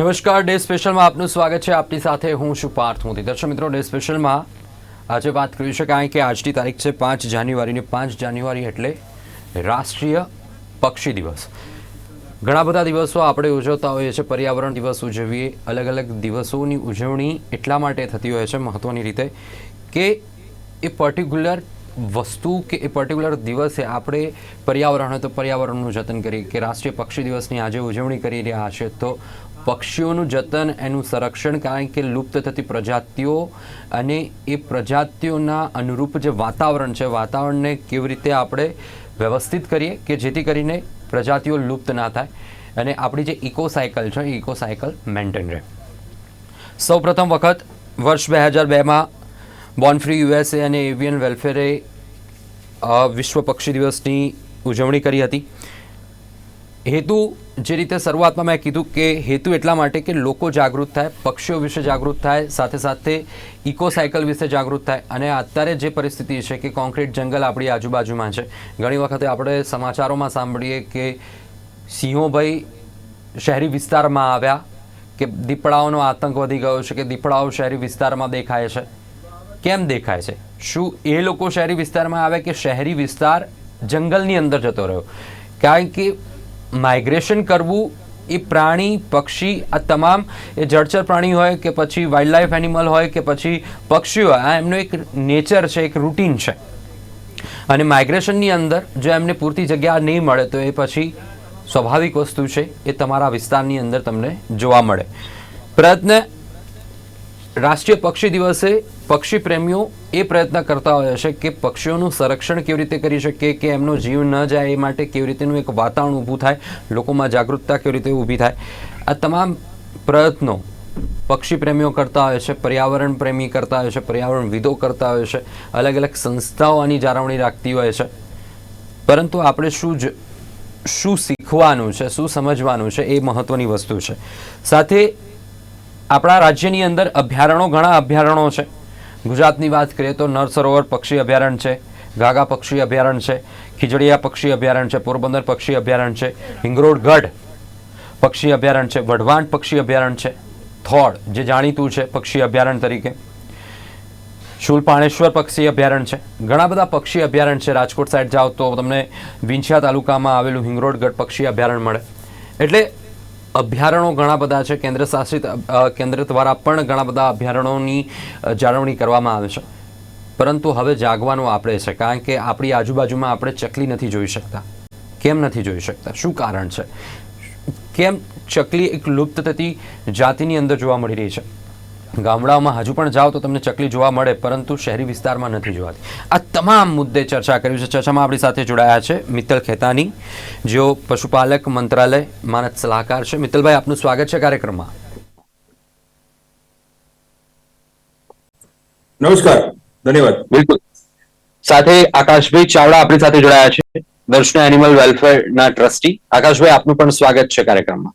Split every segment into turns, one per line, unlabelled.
નમસ્કાર, ડે સ્પેશલમાં આપનું સ્વાગત છે. આપની સાથે હું છું પાર્થ મોદી. દર્શક મિત્રો, ડે સ્પેશલમાં આજે વાત કરી શકાય કે આજની તારીખ છે પાંચ જાન્યુઆરીની પાંચ જાન્યુઆરી એટલે રાષ્ટ્રીય પક્ષી દિવસ. ઘણા બધા દિવસો આપણે ઉજવતા હોઈએ છીએ. પર્યાવરણ દિવસ ઉજવીએ. અલગ અલગ દિવસોની ઉજવણી એટલા માટે થતી હોય છે મહત્ત્વની રીતે કે એ પર્ટિક્યુલર વસ્તુ કે એ પર્ટિક્યુલર દિવસે આપણે પર્યાવરણ તો પર્યાવરણનું જતન કરીએ. કે રાષ્ટ્રીય પક્ષી દિવસની આજે ઉજવણી કરી રહ્યા છે તો પક્ષીઓનું જતન, એનું સંરક્ષણ કારણ કે લુપ્ત થતી પ્રજાતિઓ અને એ પ્રજાતિઓના અનુરૂપ જે વાતાવરણ છે, વાતાવરણને કેવી રીતે આપણે વ્યવસ્થિત કરીએ કે જેથી કરીને પ્રજાતિઓ લુપ્ત ના થાય અને આપણી જે ઇકો સાયકલ છે ઇકો સાયકલ મેન્ટેન રહે. સૌ પ્રથમ વખત વર્ષ બે હજાર બેમાં બોર્ન ફ્રી યુએસએ અને એવિયન વેલફેરે વિશ્વ પક્ષી દિવસની ઉજવણી કરી હતી. હેતુ જે રીતે શરૂઆતમાં મેં કીધું કે હેતુ એટલા માટે કે લોકો જાગૃત થાય, પક્ષીઓ વિશે જાગૃત થાય, સાથે સાથે ઇકો સાયકલ વિશે જાગૃત થાય. અને અત્યારે જે પરિસ્થિતિ છે કે કોન્ક્રીટ જંગલ આપણી આજુબાજુમાં છે. ઘણી વખતે આપણે સમાચારોમાં સાંભળીએ કે સિંહોભાઈ શહેરી વિસ્તારમાં આવ્યા કે દીપડાઓનો આતંક વધી ગયો છે કે દીપડાઓ શહેરી વિસ્તારમાં દેખાય છે. કેમ દેખાય છે? શું એ લોકો શહેરી વિસ્તારમાં આવે કે શહેરી વિસ્તાર જંગલની અંદર જતો રહ્યો? કારણ કે માઇગ્રેશન કરવું એ પ્રાણી, પક્ષી, આ તમામ એ જળચર પ્રાણી હોય કે પછી વાઇલ્ડ લાઈફ એનિમલ હોય કે પછી પક્ષી હોય આ એમનો એક નેચર છે, એક રૂટીન છે. અને માઇગ્રેશનની અંદર જો એમને પૂરતી જગ્યા નહીં મળે તો એ પછી સ્વાભાવિક વસ્તુ છે, એ તમારા વિસ્તારની અંદર તમને જોવા મળે. પ્રયત્ન રાષ્ટ્રીય પક્ષી દિવસે પક્ષી પ્રેમીઓ એ પ્રયત્ન કરતા હોય છે કે પક્ષીઓનું સંરક્ષણ કેવી રીતે કરી શકીએ, કે એમનો જીવ ન જાય એ માટે કેવી રીતેનું એક વાતાવરણ ઊભું થાય, લોકોમાં જાગૃતતા કેવી રીતે ઊભી થાય. આ તમામ પ્રયત્નો પક્ષી પ્રેમીઓ કરતા હોય છે, પર્યાવરણ પ્રેમી કરતા હોય છે, પર્યાવરણ વિદો કરતા હોય છે અલગ અલગ સંસ્થાઓ આની જાળવણી રાખતી હોય છે. પરંતુ આપણે શું જ, શું શીખવાનું છે, શું સમજવાનું છે એ મહત્વની વસ્તુ છે. સાથે આપણા રાજ્યની અંદર અભયારણો ઘણા અભયારણો છે. ગુજરાતની વાત કરીએ તો નર સરોવર પક્ષી અભયારણ્ય છે ગાગા પક્ષી અભયારણ્ય છે ખીજડીયા પક્ષી અભયારણ્ય છે પોરબંદર પક્ષી અભયારણ્ય છે હિંગરોડગઢ પક્ષી અભયારણ્ય છે વઢવાણ પક્ષી અભયારણ્ય છે થોડ જે જાણીતું છે પક્ષી અભયારણ્ય તરીકે શૂલપાણેશ્વર પક્ષી અભયારણ્ય છે ઘણા બધા પક્ષી અભયારણ્ય છે રાજકોટ સાઈડ જાઓ તો તમને વિંછિયા તાલુકામાં આવેલું હિંગરોડગઢ પક્ષી અભયારણ્ય મળે એટલે અભયારણ્યો ઘણા બધા છે. કેન્દ્ર શાસિત કેન્દ્ર દ્વારા પણ ઘણા બધા અભયારણ્યોની જાળવણી કરવામાં આવે છે. પરંતુ હવે જાગવાનું આપણે છે, કારણ કે આપણી આજુબાજુમાં આપણે ચકલી નથી જોઈ શકતા. કેમ નથી જોઈ શકતા? શું કારણ છે? કેમ ચકલી એક લુપ્ત થતી જાતિની અંદર જોવા મળી રહી છે? ગામડાઓમાં હજુ પણ જાઓ તો તમને ચકલી જોવા મળે પરંતુ શહેરી વિસ્તારમાં નથી જોવાતી. આ તમામ મુદ્દે ચર્ચા કરી છે. ચર્ચામાં આપણી સાથે જોડાયા છે મિત્તલ ખેતાની જેઓ પશુપાલક મંત્રાલય માનદ સલાહકાર છે. મિત્તલભાઈ આપનું સ્વાગત છે કાર્યક્રમમાં.
નમસ્કાર. ધન્યવાદ.
બિલકુલ. સાથે આકાશભાઈ ચાવડા આપણી સાથે જોડાયા છે. દર્શના એનિમલ વેલફેરના ટ્રસ્ટી. આકાશભાઈ આપનું પણ સ્વાગત છે કાર્યક્રમમાં.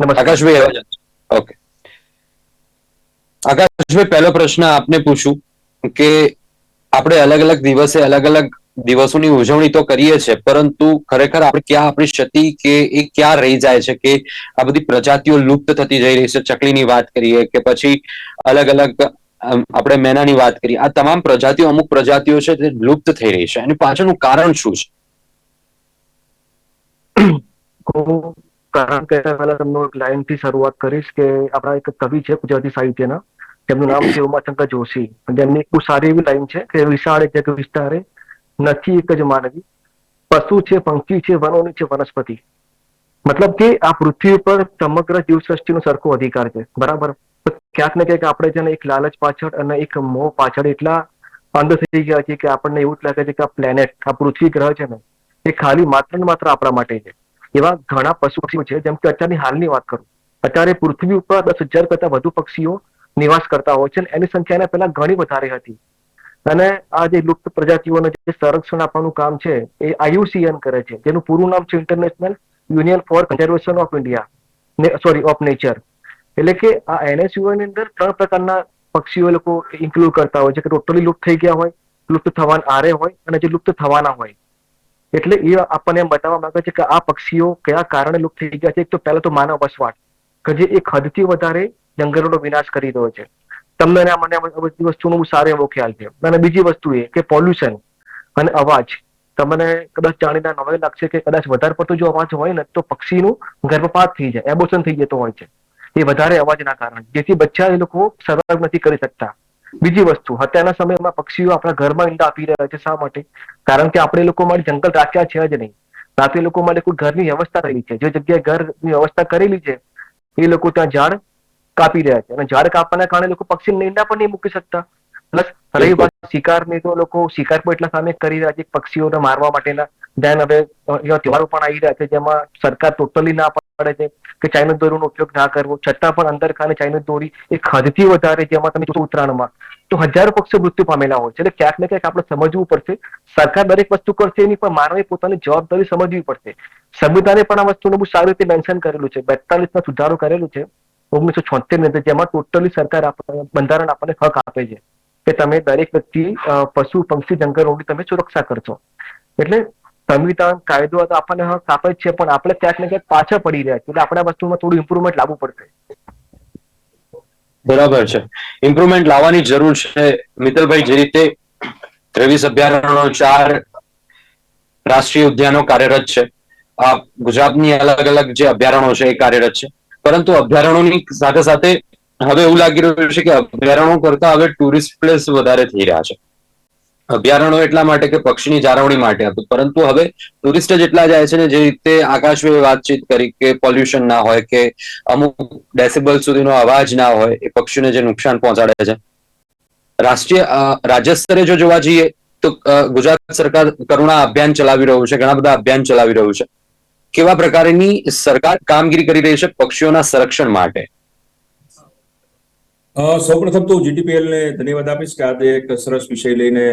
આકાશભાઈ ઓકે. આકાશભાઈ પહેલો પ્રશ્ન આપને પૂછું કે આપણે અલગ અલગ દિવસે અલગ અલગ દિવસોની ઉજવણી તો કરીએ છીએ, પરંતુ ખરેખર આપણે ક્યાં આપણી ક્ષતિ કે એ ક્યાં રહી જાય છે કે આ બધી પ્રજાતિઓ લુપ્ત થતી જઈ રહી છે? ચકલીની વાત કરીએ કે પછી અલગ અલગ આપણે મેનાની વાત કરીએ. આ તમામ પ્રજાતિઓ અમુક પ્રજાતિઓ છે તે લુપ્ત થઈ રહી છે. એની પાછળનું કારણ શું છે?
કારણ કહેતા પહેલા તમને લાઈનથી શરૂઆત કરીશ કે આપણા એક કવિ છે ગુજરાતી સાહિત્યના. તેમનું નામ છે ઉમાશંકર જોશી. તેમની બહુ સારી એવી લાઈન છે કે વિશાળ જગ વિસ્તારે નથી એક જ માનવી. પશુ છે, પંખી છે, વનોની છે, વનસ્પતિ. મતલબ કે આ પૃથ્વી ઉપર સમગ્ર જીવસૃષ્ટિનો સરખો અધિકાર છે. બરાબર? ક્યાંક ને ક્યાંક આપણે છે ને એક લાલચ પાછળ અને એક મોહ પાછળ એટલા અંધ થઈ ગયા છે કે આપણને એવું જ લાગે છે કે આ પ્લેનેટ આ પૃથ્વી ગ્રહ છે ને, એ ખાલી માત્ર ને માત્ર આપણા માટે છે. એવા ઘણા પશુ પક્ષીઓ છે જેમ કે અત્યારની હાલની વાત કરું. અત્યારે પૃથ્વી ઉપર દસ હજાર કરતા વધુ પક્ષીઓ નિવાસ કરતા હોય છે એની સંખ્યા એના પહેલા ઘણી વધારે હતી. અને આ જે લુપ્ત પ્રજાતિઓને જે સંરક્ષણ આપવાનું કામ છે, એ આયુસીએન કરે છે. જેનું પૂરું નામ છે international union for conservation of India sorry of nature એટલે કે આ એનએસયુઆઈ ની અંદર ત્રણ પ્રકારના પક્ષીઓ લોકો ઇન્ક્લુડ કરતા હોય છે, કે ટોટલી લુપ્ત થઈ ગયા હોય, લુપ્ત થવાના આરે હોય અને જે લુપ્ત થવાના હોય. એટલે એ આપણને એમ બતાવવા માંગે છે કે આ પક્ષીઓ કયા કારણે લુપ્ત થઈ ગયા છે? એક તો પહેલા તો માનવ વસવાટ, કે જે એક હદથી વધારે જંગલોનો વિનાશ કરી રહ્યો છે. તમને આ મને બધી વસ્તુનો બહુ સારો એવો ખ્યાલ છે. અને બીજી વસ્તુ એ કે પોલ્યુશન અને અવાજ તમને કદાચ જાણીને નવાઈ લાગશે કે કદાચ વધારે પડતો જો અવાજ હોય ને તો પક્ષીનું ગર્ભપાત થઈ જાય એબોશન થઈ જતો હોય છે. એ વધારે અવાજના કારણે, જેથી બચ્ચા એ લોકો સર્વાઈવ નથી કરી શકતા. બીજી વસ્તુ, અત્યારના સમયમાં પક્ષીઓ આપણા ઘરમાં ઈંડા આપી રહ્યા છે શા માટે? કારણ કે આપણે લોકો માટે જંગલ રાખ્યા છે જ નહીં. રાતે લોકો માટે કોઈ ઘરની વ્યવસ્થા કરેલી છે. જે જગ્યાએ ઘરની વ્યવસ્થા કરેલી છે, એ લોકો ત્યાં ઝાડ કાપી રહ્યા છે. અને ઝાડ કાપવાના કારણે લોકો પક્ષી ઈંડા પણ નહીં મૂકી શકતા. પ્લસ રહી વાત શિકારની તો લોકો શિકાર પણ એટલા સામે કરી રહ્યા છે પક્ષીઓને મારવા માટેના. ધ્યાન હવે એવા તહેવારો પણ આવી રહ્યા છે જેમાં સરકાર ટોટલી ના પડે છે કે ચાઇનીઝ દોરીનો ઉપયોગ ના કરવો. છતાં પણ અંદર ખાને ચાઇનીઝ દોરી એ હદથી વધારે જેમાં તમે જોશો ઉત્તરાયણમાં. તો હજારો પક્ષીઓ મૃત્યુ પામેલા હોય છે. એટલે ક્યાંક ને ક્યાંક આપણે સમજવું પડશે. સરકાર દરેક વસ્તુ કરશે એની પણ માનવે પોતાની જવાબદારી સમજવી પડશે. સંવિધાને પણ આ વસ્તુને બહુ સારી રીતે મેન્શન કરેલું છે. બેતાલીસમાં સુધારો કરેલું છે. ઓગણીસો છોતેરની અંદર જેમાં ટોટલી સરકાર બંધારણ આપણને હક આપે છે. કે તમે દરેક વ્યક્તિ પશુ, પંક્ષી જંગલોની તમે સુરક્ષા કરશો. એટલે સંવિધાન, કાયદો તો આપણને હક આપે છે, પણ આપણે ક્યાંક ને ક્યાંક પાછળ પડી રહ્યા છે એટલે આપણા વસ્તુમાં થોડું ઇમ્પ્રુવમેન્ટ લાવવું પડશે.
બરાબર છે. ઇમ્પ્રુવમેન્ટ લાવવાની જરૂર છે. મિત્તલભાઈ, જે રીતે ત્રેવીસ અભયારણ્યો ચાર રાષ્ટ્રીય ઉદ્યાનો કાર્યરત છે. આ ગુજરાતની અલગ અલગ જે અભયારણ્યો છે એ કાર્યરત છે. પરંતુ અભયારણ્યોની સાથે સાથે હવે એવું લાગી રહ્યું છે કે અભયારણ્યો કરતા હવે ટુરિસ્ટ પ્લેસ વધારે થઈ રહ્યા છે. અભયારણ્યો એટલા માટે કે પક્ષીની જાળવણી માટે હતું. પરંતુ હવે ટુરિસ્ટ જ એટલા જાય છે ને, જે રીતે આકાશભાઈએ વાતચીત કરી કે પોલ્યુશન ના હોય કે અમુક ડેસિબલ સુધીનો અવાજ ના હોય, એ પક્ષીઓને જે નુકસાન પહોંચાડે છે. રાષ્ટ્રીય રાજ્ય સ્તરે જો જોવા જઈએ તો ગુજરાત સરકાર કરુણા અભિયાન ચલાવી રહ્યું છે, ઘણા બધા અભિયાન ચલાવી રહ્યું છે. કેવા પ્રકારની સરકાર કામગીરી કરી રહી છે પક્ષીઓના સંરક્ષણ માટે?
સૌપ્રથમ તો જીટીપીએલ ને ધન્યવાદ આપીશ કે આજે એક સરસ વિષય લઈને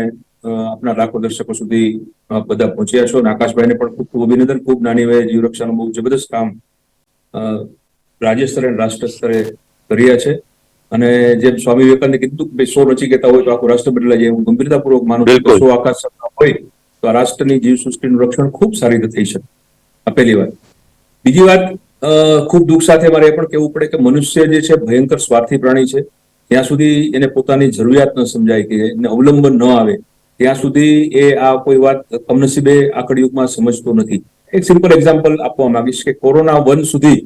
આપના લાખો દર્શકો સુધી બધા પહોંચ્યા છો. અને આકાશભાઈને પણ ખૂબ ખૂબ અભિનંદન. ખૂબ નાની વયે જીવરક્ષાનું બહુ જબરદસ્ત કામ અ, રાજ્ય સ્તરે અને રાષ્ટ્ર સ્તરે કર્યા છે. અને જેમ સ્વામી વિવેકાનંદે કીધું કે સો નચિકેતા હોય તો આખું રાષ્ટ્ર બદલાઈ જાય હું ગંભીરતાપૂર્વક માનું છું. સો આકાશ હોય તો આ રાષ્ટ્રની જીવસૃષ્ટિનું રક્ષણ ખૂબ સારી રીતે થઈ શકે. આ પહેલી વાત. બીજી વાત ખૂબ દુઃખ સાથે મારે એ પણ કહેવું પડે કે મનુષ્ય જે છે, ભયંકર સ્વાર્થી પ્રાણી છે. ત્યાં સુધી એને પોતાની જરૂરિયાત ન સમજાય કે એને અવલંબન ન આવે. ત્યાં સુધી એ આ કોઈ વાત કમનસીબે આ કળિયુગમાં સમજતો નથી. એક સિમ્પલ એક્ઝામ્પલ આપવા માંગીશ કે કોરોના વન સુધી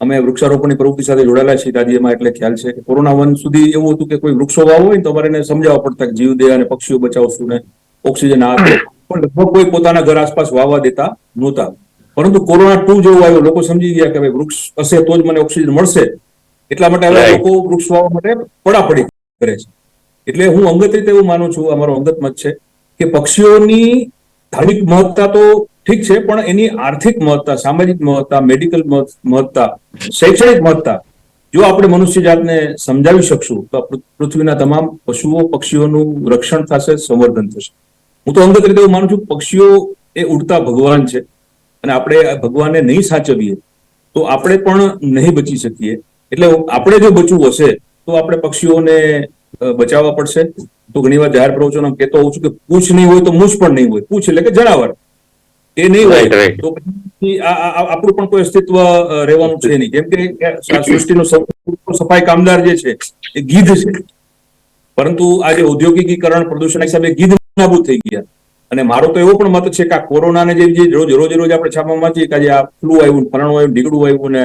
અમે વૃક્ષારોપણની પ્રવૃત્તિ સાથે જોડાયેલા છીએ રાજ્યમાં એટલે ખ્યાલ છે કે કોરોના વન સુધી એવું હતું કે કોઈ વૃક્ષો વાવો હોય તો અમારે એને સમજાવવા પડતા કે જીવદયા અને પક્ષીઓ બચાવશું ને ઓક્સિજન આ પણ લગભગ કોઈ પોતાના ઘર આસપાસ વાવવા દેતા નહોતા. પરંતુ કોરોના ટુ જેવું આવ્યું લોકો સમજી ગયા કે ભાઈ વૃક્ષ હશે તો જ મને ઓક્સિજન મળશે. એટલા માટે હવે લોકો વૃક્ષ વાવવા માટે પડાપડી કરે છે. એટલે હું અંગત રીતે એવું માનું છું અમારો અંગત મત છે કે પક્ષીઓની ધાર્મિક મહત્તા તો ઠીક છે પણ એની આર્થિક મહત્તા સામાજિક મહત્તા મેડિકલ મહત્તા શૈક્ષણિક મહત્તા જો આપણે મનુષ્ય જાતને સમજાવી શકશું તો પૃથ્વીના તમામ પશુઓ પક્ષીઓનું રક્ષણ થશે સંવર્ધન થશે. હું તો અંગત રીતે એવું માનું છું પક્ષીઓ એ ઉડતા ભગવાન છે. અને આપણે ભગવાનને નહીં સાચવીએ તો આપણે પણ નહીં બચી શકીએ. એટલે આપણે જો બચવું હશે તો આપણે પક્ષીઓને બચાવવા પડશે. તો ઘણી વાર જાહેર પ્રવચનો કહેતો હોઉં છું કે પૂછ નહીં હોય તો મૂછ પણ નહીં હોય. પૂછ એટલે કે જણાવર એ નહીં હોય. તો આપણું પણ કોઈ અસ્તિત્વ રહેવાનું છે નહીં. કેમ કે સૃષ્ટિનો સફાઈ કામદાર જે છે એ ગીધ છે. પરંતુ આજે ઔદ્યોગિકીકરણ પ્રદૂષણ હિસાબે ગીધ નાબૂદ થઈ ગયા. અને મારો તો એવો પણ મત છે કે આ કોરોનાને જે રોજ રોજ રોજ આપણે છાપામાં વાંચીએ કે આજે આ ફ્લુ આવ્યું ફરણું આવ્યું ઢીકડું આવ્યું ને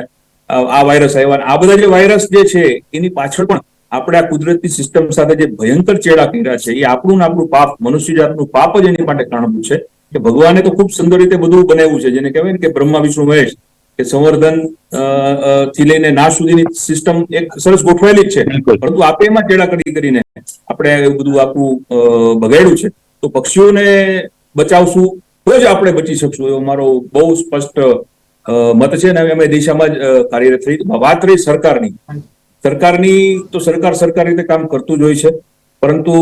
આ વાયરસ આવ્યા આ બધા જે વાયરસ જે છે એની પાછળ પણ આપણે આ કુદરતી સિસ્ટમ સાથે જે ભયંકર ચેડા કર્યા છે એ આપણું ને આપણું પાપ મનુષ્ય જાતનું પાપ જ એની માટે કારણભૂત છે કે ભગવાને તો ખૂબ સુંદર રીતે બધું બનાવ્યું છે જેને કહેવાય ને કે બ્રહ્મા વિષ્ણુ મહેશ કે સંવર્ધનથી લઈને નાશ સુધીની સિસ્ટમ એક સરસ ગોઠવાયેલી જ છે. પરંતુ આપણે એમાં ચેડા કરી કરીને આપણે બધું આખું બગાડ્યું છે. તો પક્ષીઓને બચાવશું, તો જ આપણે બચી શકશું, એવો મારો બહુ સ્પષ્ટ મત છે ને, અમે દિશામાં જ કાર્યરત થઈ. વાત રહી સરકારની. સરકારની તો સરકાર સરકાર રીતે કામ કરતું જ હોય છે. પરંતુ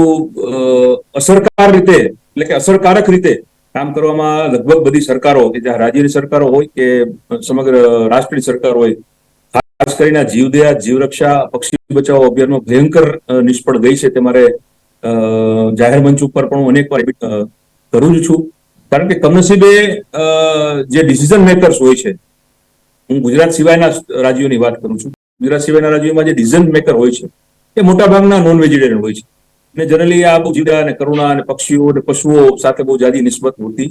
અસરકાર રીતે, એટલે કે અસરકારક રીતે કામ કરવામાં લગભગ બધી સરકારો, કે જ્યાં રાજ્યની સરકારો હોય, કે સમગ્ર રાષ્ટ્રીય સરકાર હોય, ખાસ કરીને જીવદયા, જીવરક્ષા, પક્ષી બચાવો અભિયાનમાં ભયંકર નિષ્ફળ ગઈ છે. તે મારે જાહેર મંચ ઉપર પણ હું અનેકવાર કરું જ છું. કારણ કે કમનસીબે જે ડિસિઝન મેકર્સ હોય છે હું ગુજરાત સિવાયના રાજ્યોની વાત કરું છું. ગુજરાત સિવાયના રાજ્યોમાં જે ડિસિઝન મેકર હોય છે એ મોટાભાગના નોન વેજીટેરિયન હોય છે. અને જનરલી આ બહુ જીવડા અને કરુણા અને પક્ષીઓ અને પશુઓ સાથે બહુ જાદી નિસ્બત હોતી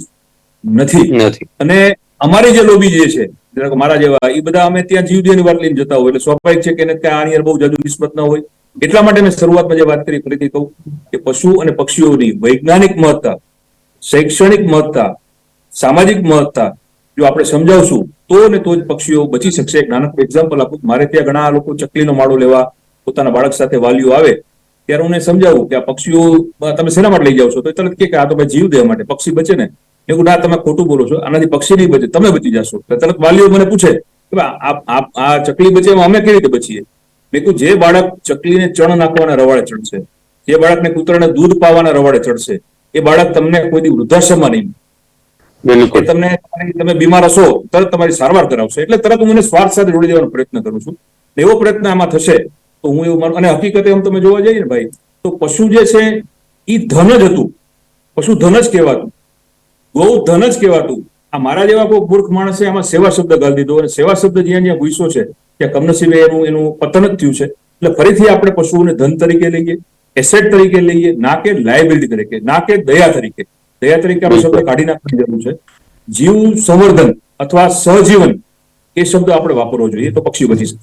નથી. અને અમારી જે લોબી જે છે મારા જેવા એ બધા અમે ત્યાં જીવદયાની વાત લઈને જતા હોય એટલે સ્વાભાવિક છે કે ત્યાં આની બહુ જાદુ નિસ્બત ન હોય. એટલા માટે મેં શરૂઆતમાં જે વાત કરી, ફરીથી કહું કે પશુ અને પક્ષીઓની વૈજ્ઞાનિક મહત્તા, શૈક્ષણિક મહત્તા, સામાજિક મહત્તા, જો આપણે સમજાવશું, તો ને તો જ પક્ષીઓ બચી શકશે. એક નાનકડું એક્ઝામ્પલ આપું. મારે ત્યાં ઘણા લોકો ચકલીનો માળો લેવા પોતાના બાળક સાથે વાલીઓ આવે, ત્યારે હું સમજાવું કે આ પક્ષીઓ તમે શેના માટે લઈ જાવ છો? તો તરત કે આ તો ભાઈ જીવ દેવા માટે, પક્ષી બચે ને. મેં ના, તમે ખોટું બોલો છો. આનાથી પક્ષી નહીં બચે. તમે બચી જશો. તરત વાલીઓ મને પૂછે કે આ ચકલી બચે અમે કેવી રીતે બચીએ? મેં કહ્યું જે બાળક ચકલીને ચણ નાખવાના રવાડે ચડશે જે બાળકને કૂતરાને દૂધ પાવાના રવાડે ચડશે એ બાળક તમને કોઈ દી વૃદ્ધાશ્રમમાં નહીં
બિલકુલ.
તમને તમે બીમાર હશો તરત તમારી સારવાર કરાવશે. એટલે તરત હું એને સ્વાર્થ સાથે જોડી દેવાનો પ્રયત્ન કરું છું. એવો પ્રયત્ન આમાં થશે તો હું એવું માનું અને હકીકતે આમ તમે જોવા જઈએ ને ભાઈ તો પશુ જે છે એ ધન જ હતું. પશુ ધન જ કહેવાતું. ગૌ ધન જ કહેવાતું. આ મારા જેવા કોઈ મૂર્ખ માણસે આમાં સેવા શબ્દ ગાળી દીધો અને સેવા શબ્દ જ્યાં જ્યાં ભૂસો છે ત્યાં કમનસીબે એનું એનું પતન જ થયું છે. એટલે ફરીથી આપણે પશુઓને ધન તરીકે લઈએ એસેટ તરીકે લઈએ ના કે લાયબિલિટી તરીકે ના કે દયા તરીકે. દયા તરીકે આપણે શબ્દ કાઢી નાખવાની જરૂર છે. જીવ સંવર્ધન અથવા સહજીવન એ શબ્દ આપણે વાપરવો જોઈએ તો પક્ષી બચી શકે.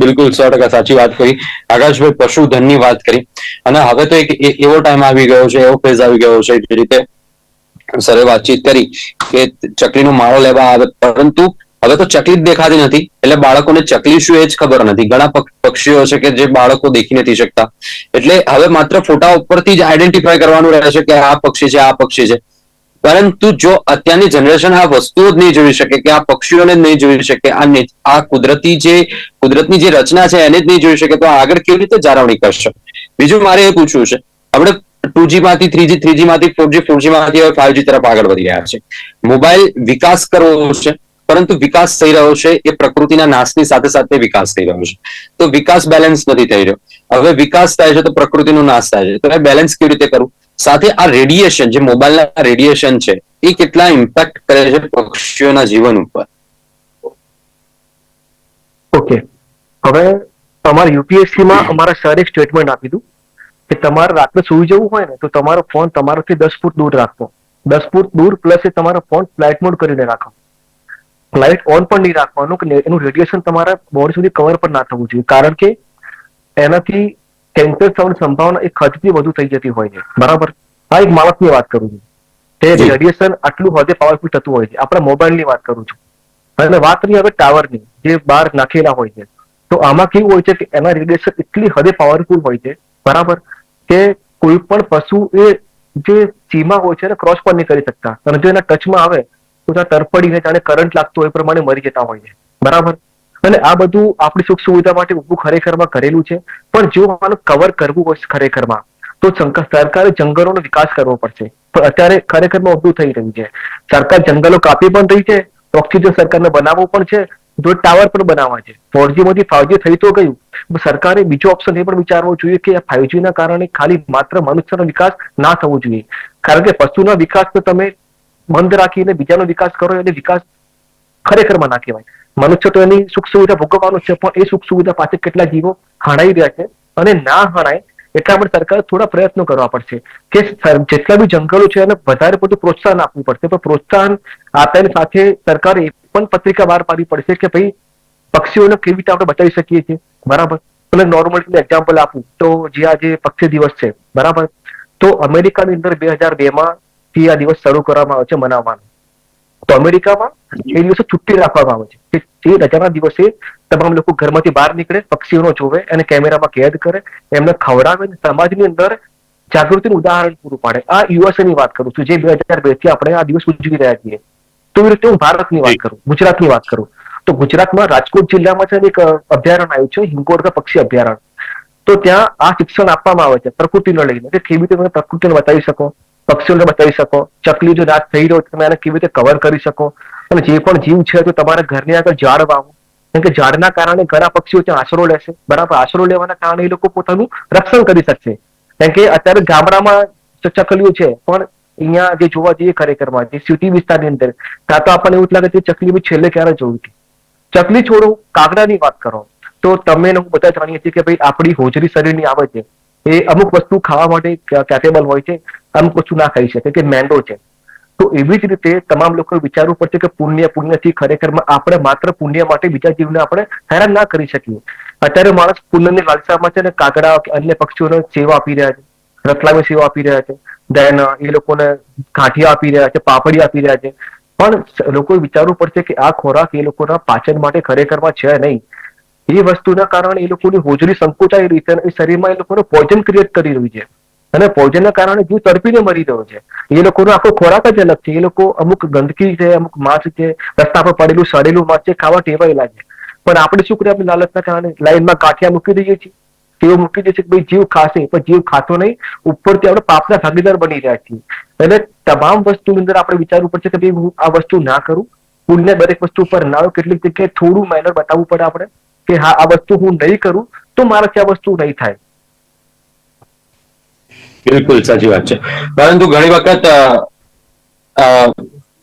બિલકુલ સો ટકા સાચી વાત કરી આકાશભાઈ પશુધનની વાત કરી. અને હવે તો એક એવો ટાઈમ આવી ગયો છે એવો ફેઝ આવી ગયો છે જે રીતે સરે વાતચીત કરી કે ચકલીનો માળો લેવા આવે. પરંતુ હવે તો ચકલી જ દેખાતી નથી. એટલે બાળકોને ચકલી શું એ જ ખબર નથી. ઘણા પક્ષીઓ છે કે જે બાળકો દેખી નથી શકતા. એટલે હવે માત્ર ફોટા ઉપરથી જ આઈડેન્ટિફાય કરવાનું રહે છે કે આ પક્ષી છે, આ પક્ષી છે. પરંતુ જો અત્યારની જનરેશન આ વસ્તુઓ જ નહીં જોઈ શકે, કે આ પક્ષીઓને જ નહીં જોઈ શકે, આ આ કુદરતી જે, કુદરતની જે રચના છે એને જ નહીં જોઈ શકે, તો આગળ કેવી રીતે જાળવણી કરશે? બીજું મારે એ પૂછવું છે. આપણે ટુ માંથી થ્રીજી થ્રીજી માંથી ફોરજી ફોરજી માંથી હવે ફાઈવજી તરફ આગળ વધી રહ્યા છે મોબાઈલ વિકાસ કરવો છે. પરંતુ વિકાસ થઈ રહ્યો છે એ પ્રકૃતિના નાશની સાથે સાથે વિકાસ થઈ રહ્યો છે. તો વિકાસ બેલેન્સ નથી થઈ રહ્યો. હવે વિકાસ થાય છે તો પ્રકૃતિનો નાશ થાય છે. તો એ બેલેન્સ કેવી રીતે કરવું સાથે આ રેડિયેશન જે મોબાઈલના રેડિયેશન છે એ કેટલા ઇમ્પેક્ટ કરે છે પક્ષીઓના જીવન ઉપર?
ઓકે. હવે તમારા યુપીએસસી માં અમારા સરે એક સ્ટેટમેન્ટ આપી દઉં કે તમારે રાત્રે સુઈ જવું હોય ને તો તમારો ફોન તમારાથી દસ ફૂટ દૂર રાખવો. દસ ફૂટ દૂર પ્લસ એ તમારો ફોન ફ્લાઇટ મોડ કરીને રાખો. ફ્લાઇટ ઓન પણ નહીં રાખવાનું કે એનું રેડિયેશન તમારા બોડી સુધી કવર પણ ના થવું જોઈએ. કારણ કે એનાથી કેન્સર થવાની સંભાવના એક ખર્ચથી વધુ થઈ જતી હોય છે. બરાબર? આ એક માણસની વાત કરું છું. તે. રેડિયેશન આટલું હદે પાવરફુલ થતું હોય છે. આપણા મોબાઈલની વાત કરું છું. અને વાત કરી હવે ટાવરની જે બહાર નાખેલા હોય છે. તો આમાં કેવું હોય છે કે એના રેડિયેશન એટલી હદે પાવરફુલ હોય છે. બરાબર? કે કોઈ પણ પશુ એ જે સીમા હોય છે એને ક્રોસ પણ નહીં કરી શકતા. અને જો એના ટચમાં આવે ત્યાં તરફડીને જાણે કરંટ લાગતો હોય પ્રમાણે મરી જતા હોય છે. બરાબર? અને આ બધું આપણી સુખ સુવિધા માટે ઊભું ખરેખરમાં કરેલું છે. પણ જો આનું કવર કરવું હોય ખરેખરમાં, તો સરકારે જંગલોનો વિકાસ કરવો પડશે. પણ અત્યારે ખરેખરમાં ઊભું થઈ રહ્યું છે. સરકાર જંગલો કાપી પણ રહી છે. ઓક્સિજન સરકારને બનાવવું પણ છે. જો ટાવર પણ બનાવવા છે. ફોરજી માંથી ફાઈવજી થઈ તો ગયું. સરકારે બીજો ઓપ્શન એ પણ વિચારવો જોઈએ કે ફાઈવજી ના કારણે ખાલી માત્ર મનુષ્યનો વિકાસ ના થવો જોઈએ. કારણ કે પશુના વિકાસ તો તમે બંધ રાખીને બીજાનો વિકાસ કરો એટલે વિકાસ ખરેખરમાં ના કહેવાય. મનુષ્ય તો એની સુખ સુવિધા ભોગવવાનું છે, પણ એ સુખ સુવિધા પાછળ કેટલા જીવો હણાઈ રહ્યા છે અને ના હણાય એટલા માટે સરકારે થોડા પ્રયત્નો કરવા પડશે કે જેટલા બી જંગલો છે એને વધારે પડતું પ્રોત્સાહન આપવું પડશે. પણ પ્રોત્સાહન આપતાની સાથે સરકારે એ પણ પત્રિકા બહાર પાડવી પડશે કે ભાઈ પક્ષીઓને કેવી રીતે આપણે બચાવી શકીએ છીએ. બરાબર? અને નોર્મલ એક્ઝામ્પલ આપું. તો જે આજે પક્ષી દિવસ છે. બરાબર? તો અમેરિકાની અંદર બે હજાર બે માં થી આ દિવસ શરૂ કરવામાં આવે છે મનાવવાનો. તો અમેરિકામાં એ દિવસે છુટ્ટી રાખવામાં આવે છે. જે રજાના દિવસે તમામ લોકો ઘરમાંથી બહાર નીકળે પક્ષીઓનો જોવે અને કેમેરામાં કેદ કરે એમને ખવડાવે અને સમાજની અંદર જાગૃતિનું ઉદાહરણ પૂરું પાડે. આ યુએસએની વાત કરું છું. જે બે હજાર બેથી આપણે આ દિવસ ઉજવી રહ્યા છીએ. તો એ રીતે હું ભારતની વાત કરું ગુજરાતની વાત કરું. તો ગુજરાતમાં રાજકોટ જિલ્લામાં છે એક અભયારણ્ય આવ્યું છે હિંગોળકા પક્ષી અભયારણ્ય. તો ત્યાં આ શિક્ષણ આપવામાં આવે છે પ્રકૃતિને લઈને. કે કેવી રીતે તમે પ્રકૃતિને બતાવી શકો? પક્ષીઓને બતાવી શકો ચકલી જો નાશ થઈ રહ્યો તમે એને કેવી રીતે કવર કરી શકો? અને જે પણ જીવ છે તો તમારા ઘરની આગળ ઝાડ વાવો. કેમ કે ઝાડના કારણે ઘણા પક્ષીઓ ત્યાં આશરો લેશે. બરાબર, આશરો લેવાના કારણે એ લોકો પોતાનું રક્ષણ કરી શકશે. કેમ કે અત્યારે ગામડામાં ચકલીઓ છે, પણ અહીંયા જે જોવા જઈએ ખરેખરમાં, જે સિટી વિસ્તારની અંદર, ત્યાં તો આપણને એવું જ લાગે છે ચકલી બી છેલ્લે ક્યારે જોયું હતી ચકલી છોડો, કાગડાની વાત કરો. તો તમે હું બધા જાણીએ છીએ કે ભાઈ આપણી હોજરી શરીરની આવે છે. એ અમુક વસ્તુ ખાવા માટે કેપેબલ હોય છે. અમુક કશું ના ખાઈ શકે કે મેંદો છે? તો એવી જ રીતે તમામ લોકો વિચારવું પડશે કે પુણ્ય પુણ્યથી ખરેખરમાં આપણે માત્ર પુણ્ય માટે બીજા જીવને આપણે હેરાન ના કરી શકીએ. અત્યારે માણસ પુણ્યની લાલસામાં છે ને કાગડા કે અન્ય પક્ષીઓને સેવા આપી રહ્યા છે, રતલામી સેવા આપી રહ્યા છે દેન એ લોકોને ગાંઠિયા આપી રહ્યા છે, પાપડી આપી રહ્યા છે. પણ લોકો વિચારવું પડશે કે આ ખોરાક એ લોકોના પાચન માટે ખરેખરમાં છે નહીં. એ વસ્તુના કારણે એ લોકોની હોજરી સંકોચાઈ રહી છે અને શરીરમાં એ લોકોને પોઈઝન ક્રિએટ કરી રહ્યું છે. અને પોઈઝનના કારણે જીવ તડપીને મરી રહ્યો છે. એ લોકોનો આખો ખોરાક જ અલગ છે. એ લોકો અમુક ગંદકી છે, અમુક માંસ છે, રસ્તા પર પડેલું સડેલું માંસ છે, ખાવા ટેવાયેલા છે. પણ આપણે શું કરીએ? આપણે લાલચના કારણે લાઈનમાં ગાંઠિયા મૂકી દઈએ છીએ. તેઓ મૂકી દે છે કે ભાઈ જીવ ખાશે, પણ જીવ ખાતો નહીં. ઉપરથી આપણે પાપના ભાગીદાર બની રહ્યા છીએ. એટલે તમામ વસ્તુની અંદર આપણે વિચારવું પડશે કે ભાઈ હું આ વસ્તુ ના કરું. પુણ્ય દરેક વસ્તુ પર ના કેટલીક જગ્યાએ થોડું માઇનર બતાવવું પડે આપણે કે હા, આ વસ્તુ હું નહીં કરું, તો મારાથી આ વસ્તુ નહીં થાય.
બિલકુલ સાચી વાત છે. પરંતુ ઘણી વખત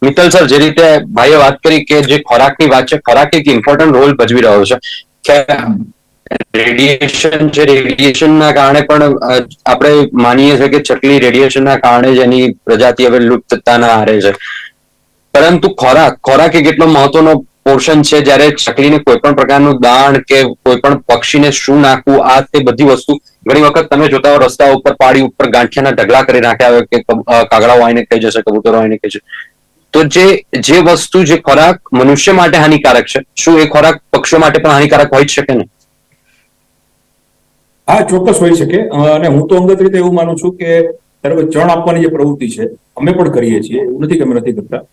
મિત્તલ સર જે રીતે ભાઈએ વાત કરી કે જે ખોરાકની વાત છે, ખોરાક એક ઇમ્પોર્ટન્ટ રોલ ભજવી રહ્યો છે. કે રેડિયેશન છે રેડિયેશનના કારણે પણ આપણે માનીએ છીએ કે ચકલી રેડિયેશનના કારણે જ એની પ્રજાતિ હવે લુપ્તતાના આરે છે. પરંતુ ખોરાક ખોરાક એક કેટલો મહત્વનો પોર્શન છે, જ્યારે ચકલીને કોઈ પણ પ્રકારનું દાણ કે કોઈ પણ પક્ષીને શું નાખવું, આ તે બધી વસ્તુ ઘણી વખત તમે જોતા હો, રસ્તા ઉપર પાડી ઉપર ગાંઠિયાના ઢગલા કરી નાખ્યા હોય કે કાગડાઓ આવીને કહી જશે, કબૂતરો આવીને કહી જશે. તો જે જે વસ્તુ, જે ખોરાક મનુષ્ય માટે હાનિકારક છે, શું એ ખોરાક પક્ષીઓ માટે પણ હાનિકારક હોઈ જ શકે ને?
હા, ચોક્કસ હોઈ શકે. અને હું તો અંગત રીતે એવું માનું છું કે ધારો ચણ આપવાની જે પ્રવૃત્તિ છે, અમે પણ કરીએ છીએ, એવું નથી કે અમે નથી કરતા.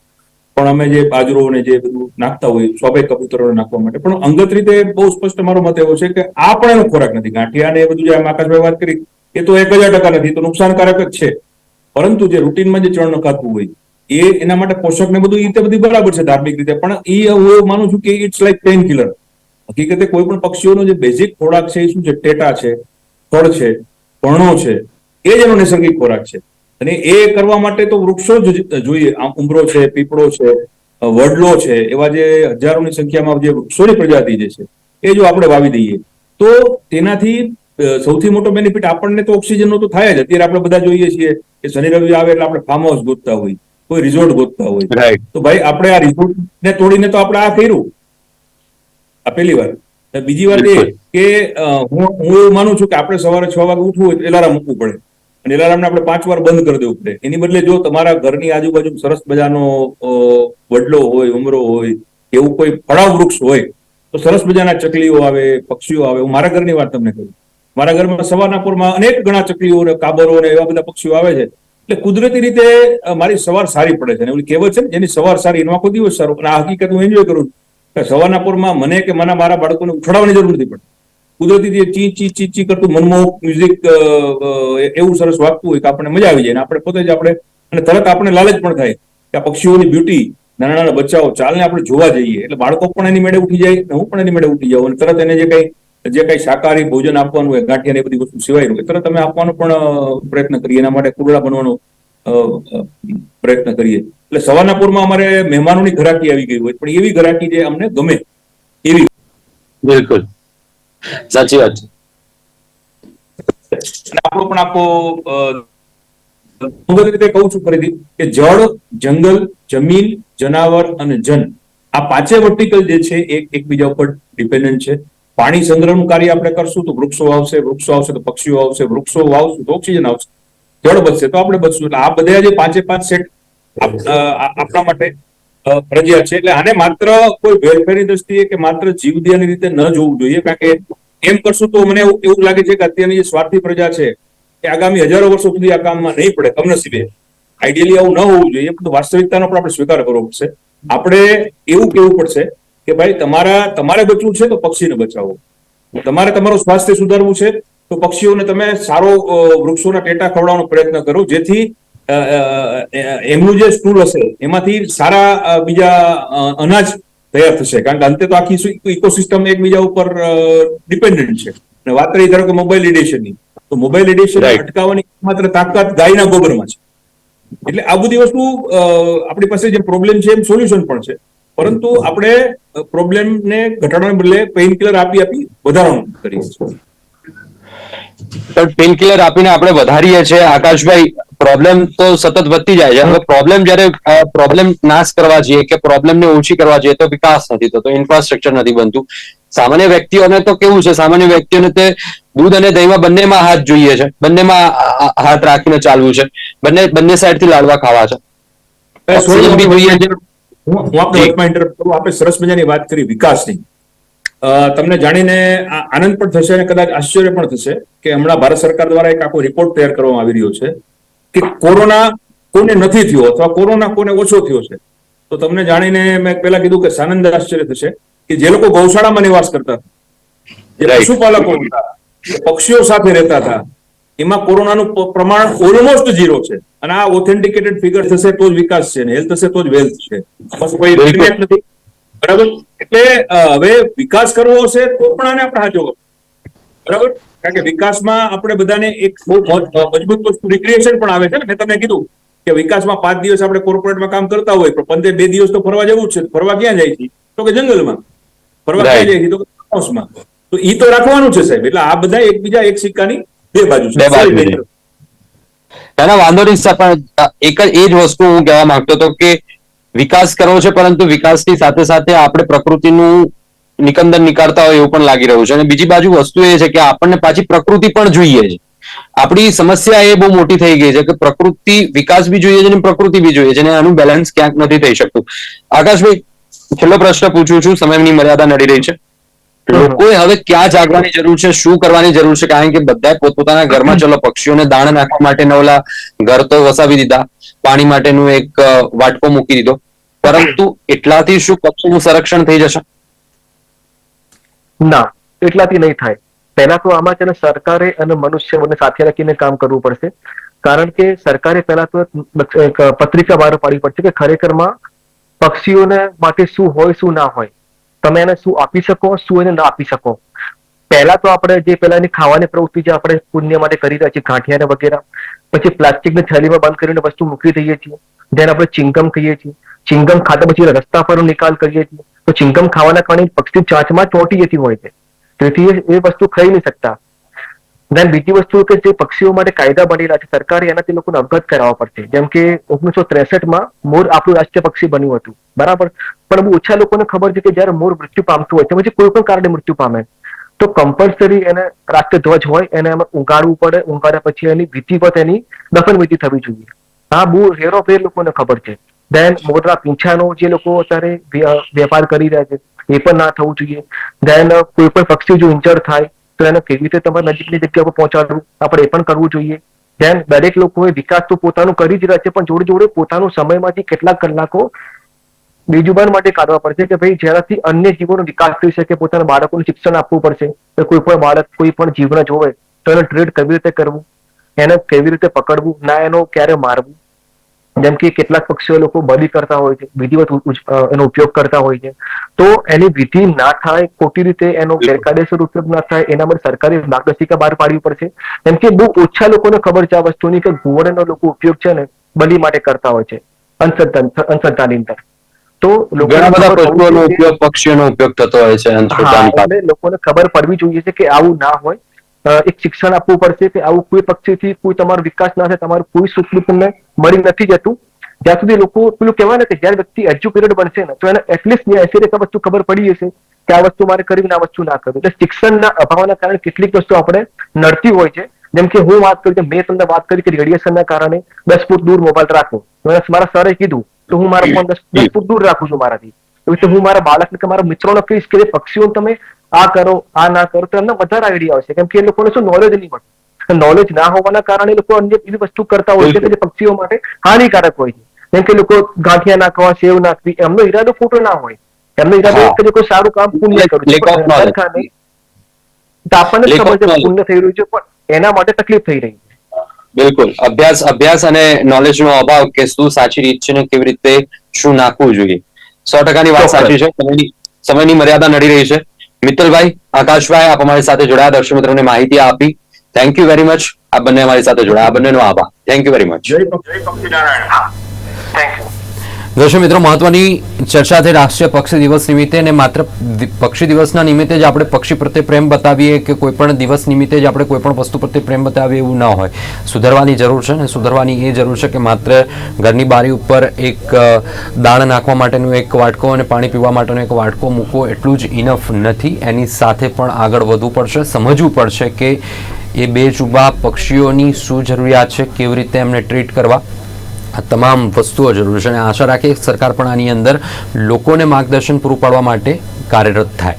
પણ અમે જે બાજરો ને જે બધું નાખતા હોય સ્વાભાવિક કબૂતરોને નાખવા માટે. પણ અંગત રીતે બહુ સ્પષ્ટ મારો મત એવો છે કે આ પણ એનો ખોરાક નથી. ગાંઠિયા ને એ બધું જે આકાશભાઈ વાત કરી, એ તો એક હજાર ટકા નથી તો નુકસાનકારક જ છે. પરંતુ જે રૂટીનમાં જે ચણ નખાતું હોય, એ એના માટે પોષક ને બધું એ રીતે બધી બરાબર છે ધાર્મિક રીતે. પણ એ હું માનું છું કે ઇટ્સ લાઈક પેન કિલર હકીકતે કોઈ પણ પક્ષીઓનો જે બેઝિક ખોરાક છે, એ શું છે? ટેટા છે, ફળ છે, પર્ણો છે, એ જ એનો નૈસર્ગિક ખોરાક છે. અને એ કરવા માટે તો વૃક્ષો જ જોઈએ. આમ ઉમરો છે પીપળો છે વડલો છે એવા જે હજારોની સંખ્યામાં જે વૃક્ષોની પ્રજાતિ જે છે એ જો આપણે વાવી દઈએ તો તેનાથી સૌથી મોટો બેનિફિટ આપણને તો ઓક્સિજનનો તો થાય જ. અત્યારે આપણે બધા જોઈએ છીએ કે શનિ રવિ આવે એટલે આપણે ફાર્મ હાઉસ ગોતતા હોય કોઈ રિઝોર્ટ ગોતતા હોય. તો ભાઈ આપણે આ રિઝોર્ટ ને તોડીને તો આપણે આ કર્યું. આ પહેલી વાર. બીજી વાત એ કે હું હું એવું માનું છું કે આપણે સવારે છ વાગે ઉઠવું હોય તો એલાર્મ મૂકવું પડે. અને એલાર્મને આપણે પાંચ વાર બંધ કરી દેવું પડે. એની બદલે જો તમારા ઘરની આજુબાજુ સરસ મજાનો વડલો હોય, ઉમરો હોય, એવું કોઈ ફળાવ વૃક્ષ હોય, તો સરસ મજાના ચકલીઓ આવે, પક્ષીઓ આવે, હું મારા ઘરની વાત તમને કહું. મારા ઘરમાં સવારના પોરમાં અનેક ઘણા ચકલીઓ ને કાબરો ને એવા બધા પક્ષીઓ આવે છે. એટલે કુદરતી રીતે મારી સવાર સારી પડે છે. એવું કહેવત છે ને, જેની સવાર સારી એનો આખો દિવસ સારો. અને આ હકીકત હું એન્જોય કરું કે સવારના પોરમાં મને કે મને મારા બાળકોને ઉઠાડવાની જરૂર નથી પડતી. કુદરતી જે ચી ચી ચી ચી કરતું મનમોહક મ્યુઝિક એવું સરસ વાગતું હોય કે આપણને મજા આવી જાય. આપણે પોતે જ આપણે, અને તરત આપણે લાલચ પણ થાય કે આ પક્ષીઓની બ્યુટી નાના નાના બચ્ચાઓ ચાલને આપણે જોવા જઈએ. એટલે બાળકો પણ એની મેળે ઉઠી જાય હું પણ એની મેળે ઉઠી જાઉં. અને તરત એને જે કઈ જે કઈ શાકાહારી ભોજન આપવાનું હોય, ગાંઠિયા એ બધી વસ્તુ સિવાયનું હોય, તરત અમે આપવાનો પણ પ્રયત્ન કરીએ. એના માટે કુરડા બનવાનો પ્રયત્ન કરીએ. એટલે સવારના પૂરમાં અમારે મહેમાનોની ઘરાકી આવી ગઈ હોય. પણ એવી ઘરાકી જે અમને ગમે. એવી
બિલકુલ. સાચી વાત છે.
આપણો પણ આખો અ, રીતે કહું છું ફરીથી કે જળ જંગલ જમીન જનાવર અને જન આ પાંચે વર્ટિકલ જે છે એ એકબીજા ઉપર ડિપેન્ડન્ટ છે. પાણી સંગ્રહનું કાર્ય આપણે કરશું તો વૃક્ષો આવશે વૃક્ષો આવશે તો પક્ષીઓ આવશે વૃક્ષો વાવશું તો ઓક્સિજન આવશે. જળ બચશે તો આપણે બચશું. એટલે આ બધા જે પાંચે પાંચ સેટ આપણા માટે ફરજિયાત છે. એટલે આને માત્ર કોઈ વેલફેરની દ્રષ્ટિએ કે માત્ર જીવદયાની રીતે ન જોવું જોઈએ, કારણ કે એમ કરશું તો મને એવું લાગે છે કે અત્યારની જે સ્વાર્થી પ્રજા છે, એ આગામી હજારો વર્ષો સુધી આ કામમાં નહીં પડે, કમનસીબે. આઈડિયલી આવું ન હોવું જોઈએ પરંતુ વાસ્તવિકતાનો પણ આપણે સ્વીકાર કરવો પડશે. આપણે એવું કહેવું પડશે કે ભાઈ, તમારા, તમારે બચવું છે તો પક્ષીને બચાવો. તમારે તમારું સ્વાસ્થ્ય સુધારવું છે તો પક્ષીઓને તમે સારો વૃક્ષોના ટેટા ખવડાવવાનો પ્રયત્ન કરો, જેથી એમનું જે સ્ટૂલ હશે એમાંથી સારા બીજા અનાજ તૈયાર થશે. કારણ કે અંતે તો આખી ઇકોસિસ્ટમ એકબીજા ઉપર ડિપેન્ડન્ટ છે. અને વાત રહી ધારો કે મોબાઈલ રેડિયેશનની તો મોબાઈલ રેડિયેશન અટકાવવાની માત્ર તાકાત ગાયના ગોબરમાં છે. એટલે આ બધી વસ્તુ આપણી પાસે જે પ્રોબ્લેમ છે એમ સોલ્યુશન પણ છે. પરંતુ આપણે પ્રોબ્લેમને ઘટાડવાને બદલે પેઇન કિલર આપી આપી વધારવાનું કરીએ છીએ.
પણ પેન કિલર આપીને આપણે વધારીએ છીએ. આકાશભાઈ પ્રોબ્લેમ તો સતત વધતી જાય છે. હવે પ્રોબ્લેમ જ્યારે પ્રોબ્લેમ નાશ કરવા જઈએ કે પ્રોબ્લેમને ઓછી કરવા જઈએ તો વિકાસ નથી થતો ઇન્ફ્રાસ્ટ્રક્ચર નથી બનતું. સામાન્ય વ્યક્તિઓને તો કેવું છે? સામાન્ય વ્યક્તિઓને તે દૂધ અને દહીંમાં બંનેમાં હાથ જોઈએ છે. બંનેમાં હાથ રાખીને ચાલવું છે. બંને બંને સાઈડથી લાડવા ખાવા છે.
હું આપણે સરસ મજાની વાત કરી વિકાસની. તમને જાણીને આનંદ પણ થશે અને કદાચ આશ્ચર્ય પણ થશે કે હમણાં ભારત સરકાર દ્વારા એક આખો રિપોર્ટ તૈયાર કરવામાં આવી રહ્યો છે કે કોરોના કોને નથી થયો અથવા કોરોના કોને ઓછો થયો છે. તો તમને જાણીને મેં પહેલા કીધું કે સાનંદ આશ્ચર્ય થશે કે જે લોકો ગૌશાળામાં નિવાસ કરતા જે પશુપાલકો હતા પક્ષીઓ સાથે રહેતા હતા એમાં કોરોનાનું પ્રમાણ ઓલમોસ્ટ ઝીરો છે. અને આ ઓથેન્ટિકેટેડ ફિગર થશે તો જ વિકાસ છે ને હેલ્થ થશે તો જ વેલ્થ છે. બસ કોઈ નથી. બરાબર? એટલે હવે વિકાસ કરવો હશે તો પણ આને આપણે હાજો બરાબર? કારણ કે વિકાસમાં આપણે બધાને એક બહુ મજબૂત વસ્તુ રિક્રિએશન પણ આવે છે ને. મેં તમને કીધું કે વિકાસમાં પાંચ દિવસ આપણે કોર્પોરેટમાં કામ કરતા હોય પણ પંદર બે દિવસ તો ફરવા જવું જ છે. ફરવા ક્યાં જાય છે? તો કે જંગલમાં. ફરવા ક્યાં જાય છે? તો હાઉસમાં તો ઈ તો રાખવાનું છે સાહેબ. એટલે આ બધા એકબીજા એક સિક્કાની બે બાજુ છે.
એના વાંધો નહીં સર, પણ એક જ એ જ વસ્તુ હું કહેવા માંગતો હતો કે વિકાસ કરવો છે, પરંતુ વિકાસની સાથે સાથે આપણે પ્રકૃતિનું નિકંદન નીકાળતા હોય એવું પણ લાગી રહ્યું છે. અને બીજી બાજુ વસ્તુ એ છે કે આપણને પાછી પ્રકૃતિ પણ જોઈએ છે. આપણી સમસ્યા એ બહુ મોટી થઈ ગઈ છે કે પ્રકૃતિ વિકાસ બી જોઈએ છે અને પ્રકૃતિ બી જોઈએ છે અને આનું બેલેન્સ ક્યાંક નથી થઈ શકતું. આકાશભાઈ, છેલ્લો પ્રશ્ન પૂછું છું, સમયની મર્યાદા નડી રહી છે. લોકોએ હવે ક્યાં જાગવાની જરૂર છે, શું કરવાની જરૂર છે? કારણ કે બધા પોતપોતાના ઘરમાં, ચલો, પક્ષીઓને દાણ નાખવા માટે ઓલા ઘર તો વસાવી દીધા. પાણી માટેનું એક વાટકો મૂકી દીધો. પરંતુ એટલાથી શું પક્ષીનું સંરક્ષણ થઈ જશે?
ના, એટલાથી નહીં થાય. પહેલા તો આમાં છે ને સરકારે અને મનુષ્ય બંને સાથે રાખીને કામ કરવું પડશે. કારણ કે સરકારે પહેલા તો પત્રિકા બહાર પાડવી પડશે કે ખરેખરમાં પક્ષીઓને માટે શું હોય, શું ના હોય. તમે એને શું આપી શકો, શું એને ના આપી શકો. પહેલા તો આપણે જે પહેલાની ખાવાની પ્રવૃત્તિ જે આપણે પુણ્ય માટે કરી રહ્યા છીએ, ગાંઠિયાને વગેરે. પછી પ્લાસ્ટિકની થેલીમાં બંધ કરીને વસ્તુ મૂકી દઈએ છીએ. જેને આપણે ચિંગમ કહીએ છીએ. ચિંગમ ખાતા પછી રસ્તા પર નિકાલ કરીએ છીએ. તો ચિંગમ ખાવાના કારણે પક્ષી ચાંચમાં ચોંટી જતી હોય છે. તેથી એ- વસ્તુ ખાઈ નહીં શકતા. દેન બીજી વસ્તુ કે જે પક્ષીઓ માટે કાયદા બનેલા છે, સરકારે એનાથી લોકોને અવગત કરાવવા પડશે. જેમ કે ઓગણીસો ત્રેસઠમાં મોર આપણું રાષ્ટ્રીય પક્ષી બન્યું હતું. બરાબર? પણ બહુ ઓછા લોકોને ખબર છે કે જ્યારે મોર મૃત્યુ પામતું હોય પછી કોઈ પણ કારણે મૃત્યુ પામે. તો કમ્પલસરી એને રાષ્ટ્રધ્વજ હોય, એને એમાં ઉગાડવું પડે. ઉગાડ્યા પછી એની વિધિવત એની દફન વિધિ થવી જોઈએ. આ બહુ રેરો ફેર લોકોને ખબર છે. દેન મોટા પીંછાનો જે લોકો અત્યારે વેપાર કરી રહ્યા છે, એ પણ ના થવું જોઈએ. દેન કોઈ પણ પક્ષી જો ઇન્જર્ડ થાય, તો એને કેવી રીતે તમારે નજીકની જગ્યા પર પહોંચાડવું? આપણે એ પણ કરવું જોઈએ. દેન દરેક લોકોએ વિકાસ તો પોતાનું કરી જ રહ્યા છે, પણ જોડે જોડે પોતાનો સમયમાંથી કેટલાક કલાકો બીજુબાન માટે કાઢવા પડશે કે ભાઈ જેનાથી અન્ય જીવોનો વિકાસ થઈ શકે, પોતાના બાળકોને શિક્ષણ આપવું પડશે. તો કોઈ પણ બાળક, કોઈ પણ જીવને જોવે, તો એનો ટ્રીટ કેવી રીતે કરવું? એને કેવી રીતે પકડવું? ના, એનો ક્યારે મારવું? જેમ કે કેટલાક પક્ષીઓ લોકો બલી કરતા હોય છે વિધિવત એનો ઉપયોગ કરતા હોય છે. તો એની વિધિ ના થાય ખોટી રીતે એનો ગેરકાયદેસર ઉપયોગ ના થાય એના માટે સરકારે માર્ગદર્શિકા બહાર પાડવી પડશે. કેમ કે બહુ ઓછા લોકોને ખબર છે આ વસ્તુની કે ઘુવડનો લોકો ઉપયોગ છે ને બલી માટે કરતા હોય છે અનસંતાન અંધશ્રદ્ધાની અંદર. તો લોકોને
ઘણા બધા
ખબર
પશુઓનો ઉપયોગ પક્ષીઓનો ઉપયોગ થતો હોય છે
લોકોને ખબર પડવી જોઈએ છે કે આવું ના હોય. એક શિક્ષણ આપવું પડશે કે આવું કોઈ પક્ષીથી કોઈ તમારો વિકાસ ના થાય તમારું કોઈ સુખ તમને મળી નથી જતું. જ્યાં સુધી લોકો પેલું કહેવાય ને કે જ્યારે વ્યક્તિ એજ્યુકેટેડ બનશે ને તો એને એટલીસ્ટ એસી ટકા વસ્તુ ખબર પડી જશે કે આ વસ્તુ મારે કરવી ને આ વસ્તુ ના કરવી. એટલે શિક્ષણના અભાવના કારણે કેટલીક વસ્તુ આપણે નડતી હોય છે. જેમ કે હું વાત કરી મેં તમને વાત કરી કે રેડિયેશનના કારણે દસ ફૂટ દૂર મોબાઈલ રાખો. મારા સરે કીધું તો હું મારા ફોન દસ દસ ફૂટ દૂર રાખું છું મારાથી. એવી રીતે હું મારા બાળકને કે મારા મિત્રોને કહીશ કે પક્ષીઓ તમે આ કરો આ ના કરો તો એમને વધારે આઈડિયા આવશે. કેમ કે એ લોકોને શું નોલેજ નહીં મળતું. નોલેજ ના હોવાના કારણે લોકો અન્ય બીજી વસ્તુ કરતા હોય છે કે જે પક્ષીઓ માટે હાનિકારક હોય છે. જેમ કે લોકો ગાંઠિયા નાખવા સેવ નાખવી એમનો ઈરાદો ખોટો ના હોય. એમનો ઈરાદો કે કોઈ સારું કામ પુણ્ય કરું
Lack
તો આપણને ખબર છે પુણ્ય થઈ રહ્યું છે પણ એના માટે તકલીફ થઈ રહી છે.
બિલકુલ. અભ્યાસ અભ્યાસ અને નોલેજનો અભાવ કે શું સાચી રીત છે ને કેવી રીતે શું નાખવું જોઈએ. સો ટકાની વાત સાચી છે. સમયની સમયની મર્યાદા નડી રહી છે. મિત્તલભાઈ, આકાશભાઈ, આપ અમારી સાથે જોડાયા, દર્શક મિત્રોને માહિતી આપી.
થેન્ક યુ વેરી મચ આ બંને અમારી સાથે જોડાયા. આ બંનેનો આભાર. થેન્ક યુ વેરી મચ
જય પક્ષી
થેન્ક યુ
દર્શક મિત્રો, મહત્વની ચર્ચા થઈ રાષ્ટ્રીય પક્ષી દિવસ નિમિત્તે અને માત્ર પક્ષી દિવસના નિમિત્તે જ આપણે પક્ષી પ્રત્યે પ્રેમ બતાવીએ કે કોઈ પણ દિવસ નિમિત્તે જ આપણે કોઈ પણ વસ્તુ પ્રત્યે પ્રેમ બતાવીએ એવું ન હોય. સુધારવાની જરૂર છે ને સુધારવાની એ જરૂર છે કે માત્ર ઘરની બારી ઉપર એક દાણ નાખવા માટેનું એક વાટકો અને પાણી પીવા માટેનો એક વાટકો મૂકવો એટલું જ ઇનફ નથી. એની સાથે પણ આગળ વધવું પડશે. સમજવું પડશે કે એ બે ચૂબા પક્ષીઓની શું જરૂરિયાત છે, કેવી રીતે એમને ટ્રીટ કરવા. આ તમામ વસ્તુઓ જરૂરી છે અને આશા રાખીએ સરકાર પણ આની અંદર લોકોને માર્ગદર્શન પૂરું પાડવા માટે કાર્યરત થાય.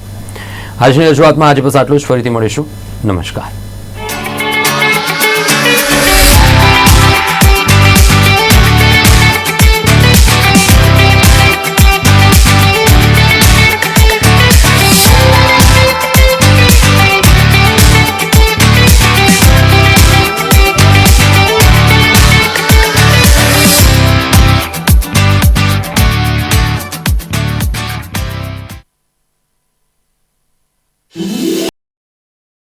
આજની રજૂઆતમાં આજે બસ આટલું જ. ફરીથી મળીશું. નમસ્કાર.